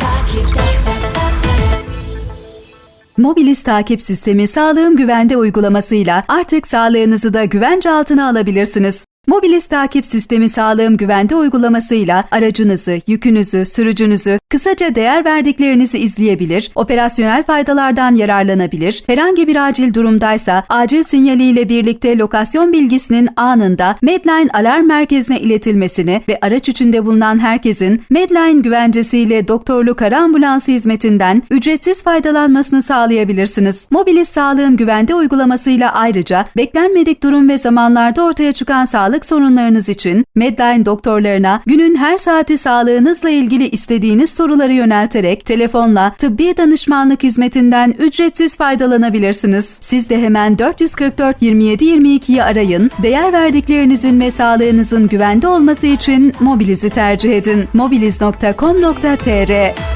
Takip Mobilis takip sistemi sağlığım güvende uygulamasıyla artık sağlığınızı da güvence altına alabilirsiniz. Mobilis takip sistemi sağlığım güvende uygulamasıyla aracınızı, yükünüzü, sürücünüzü, kısaca değer verdiklerinizi izleyebilir, operasyonel faydalardan yararlanabilir, herhangi bir acil durumdaysa acil sinyaliyle birlikte lokasyon bilgisinin anında Medline alarm merkezine iletilmesini ve araç içinde bulunan herkesin Medline güvencesiyle doktorluk ara ambulansı hizmetinden ücretsiz faydalanmasını sağlayabilirsiniz. Mobilis Sağlığım Güvende uygulamasıyla ayrıca beklenmedik durum ve zamanlarda ortaya çıkan sağlık sorunlarınız için Medline doktorlarına günün her saati sağlığınızla ilgili istediğiniz soruları yönelterek telefonla tıbbi danışmanlık hizmetinden ücretsiz faydalanabilirsiniz. Siz de hemen 444 27 22'yi arayın. Değer verdiklerinizin ve sağlığınızın güvende olması için Mobiliz'i tercih edin. mobiliz.com.tr